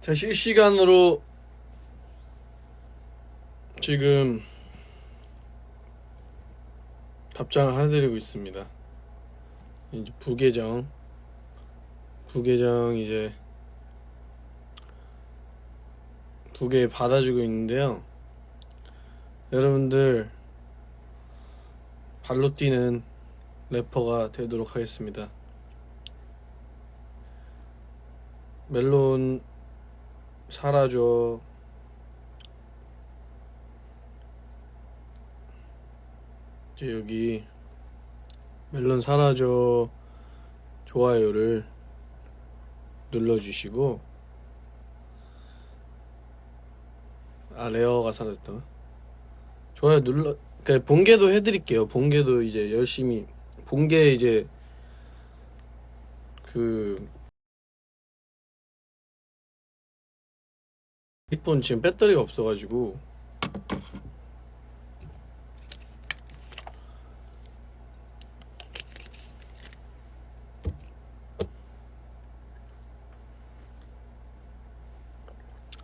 자, 실시간으로 지금 답장을 해드리고 있습니다. 이제 부계정, 부계정 이제 두개 받아주고 있는데요. 여러분들 발로 뛰는 래퍼가 되도록 하겠습니다. 멜론 사라져. 이제 여기 멜론 사라져. 좋아요를 눌러주시고 아 레어가 사라졌다. 좋아요 눌러 그러니까 본게도 해드릴게요. 본게도 이제 열심히 본게 이제 그 이폰 지금 배터리가 없어가지고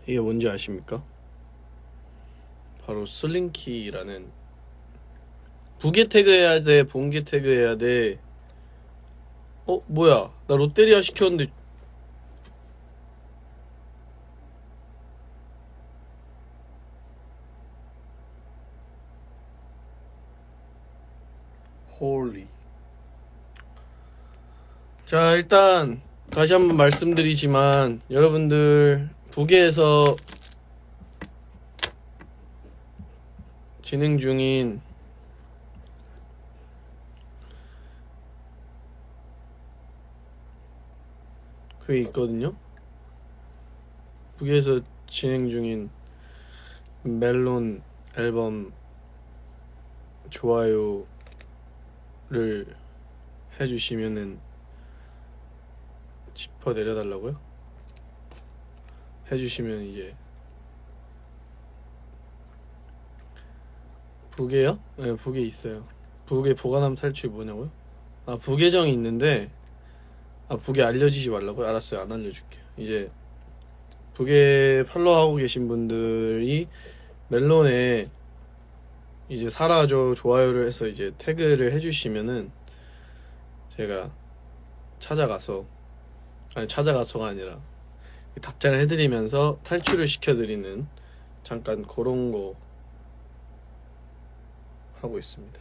이게 뭔지 아십니까? 바로 슬링키라는 부계 태그해야 돼, 본계 태그해야 돼. 어, 뭐야? 나 롯데리아 시켰는데 홀리. 자, 일단 다시 한번 말씀드리지만 여러분들 북에서 진행 중인 그게 있거든요. 북에서 진행 중인 멜론 앨범 좋아요 를 해주시면은 짚어 내려달라고요? 해주시면 이제 북에요? 네, 북에 있어요. 북에 보관함 탈출 뭐냐고요? 아, 북계정이 있는데 아, 북에 알려주지 말라고요? 알았어요. 안 알려줄게요. 이제 북에 팔로우하고 계신 분들이 멜론에 이제 사라져 좋아요를 해서 이제 태그를 해주시면은 제가 찾아가서 아니 찾아가서가 아니라 답장을 해드리면서 탈출을 시켜드리는 잠깐 그런 거 하고 있습니다.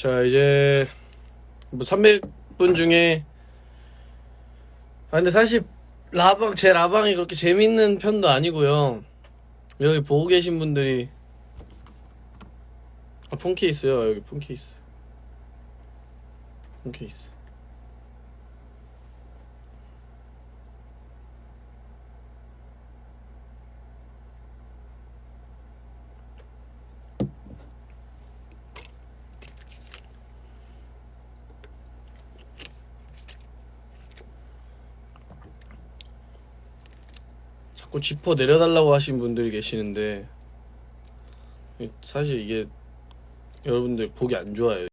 자 이제 뭐 300분 중에 아 근데 사실 라방 제 라방이 그렇게 재밌는 편도 아니고요. 여기 보고 계신 분들이 아 폰케이스요. 여기 폰케이스. 폰케이스 자꾸 짚어 내려달라고 하신 분들이 계시는데 사실 이게 여러분들 보기 안 좋아요